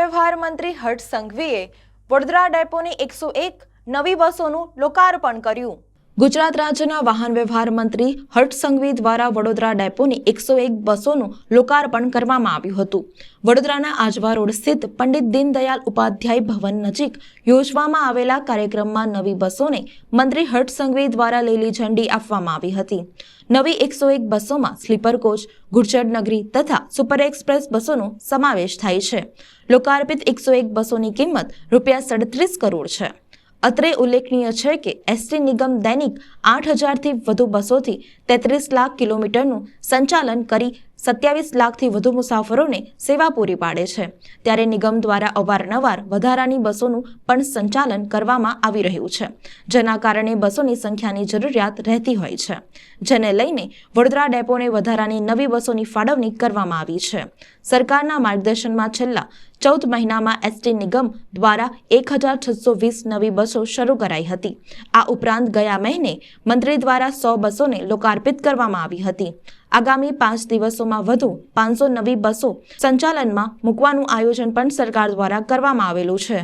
વ્યવહાર મંત્રી હર્ષ સંઘવીએ વડોદરા ડેપોની એકસો એક નવી બસોનું લોકાર્પણ કર્યું. ગુજરાત રાજ્યના વાહન વ્યવહાર મંત્રી હર્ષ સંઘવી દ્વારા વડોદરા ડેપોની એકસો એક બસોનું લોકાર્પણ કરવામાં આવ્યું હતું. વડોદરાના આજવા રોડ સ્થિત પંડિત દીનદયાલ ઉપાધ્યાય ભવન નજીક યોજવામાં આવેલા કાર્યક્રમમાં નવી બસોને મંત્રી હર્ષ સંઘવી દ્વારા લીલી ઝંડી આપવામાં આવી હતી. નવી એકસો એક બસોમાં સ્લીપર કોચ, ગુર્જર નગરી તથા સુપર એક્સપ્રેસ બસોનો સમાવેશ થાય છે. લોકાર્પિત એકસો એક બસોની કિંમત રૂપિયા સડત્રીસ કરોડ છે. અત્રે ઉલ્લેખનીય છે કે એસટી નિગમ દૈનિક આઠ હજારથી વધુ બસોથી તેત્રીસ લાખ કિલોમીટરનું સંચાલન કરી સત્યાવીસ લાખથી વધુ મુસાફરોને સેવા પૂરી પાડે છે. ત્યારે નિગમ દ્વારા અવારનવાર વધારાની બસોનું પણ સંચાલન કરવામાં આવી રહ્યું છે, જેના કારણે બસોની સંખ્યાની જરૂરિયાત રહેતી હોય છે. જેને લઈને વડોદરા ડેપોને વધારાની નવી બસોની ફાળવણી કરવામાં આવી છે. સરકારના માર્ગદર્શનમાં છેલ્લા ચૌદ મહિનામાં એસટી નિગમ દ્વારા એક હજાર છસો વીસ નવી બસો શરૂ કરાઈ હતી આ ઉપરાંત ગયા મહિને મંત્રી દ્વારા સો બસોને લોકાર્પિત કરવામાં આવી હતી આગામી પાંચ દિવસોમાં વધુ પાંચસો નવી બસો સંચાલનમાં મૂકવાનું આયોજન પણ સરકાર દ્વારા કરવામાં આવેલું છે